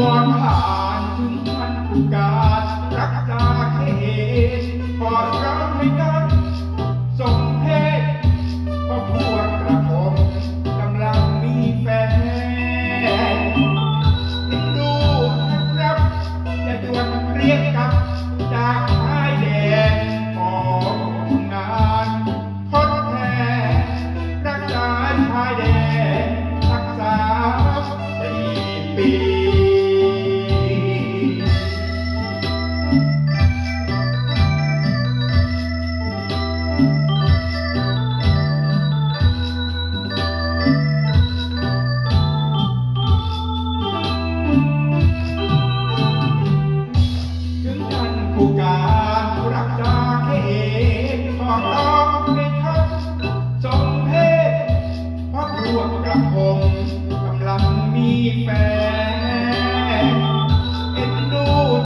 ความผ่านถึงพันธุกา งกำลังมีแฟน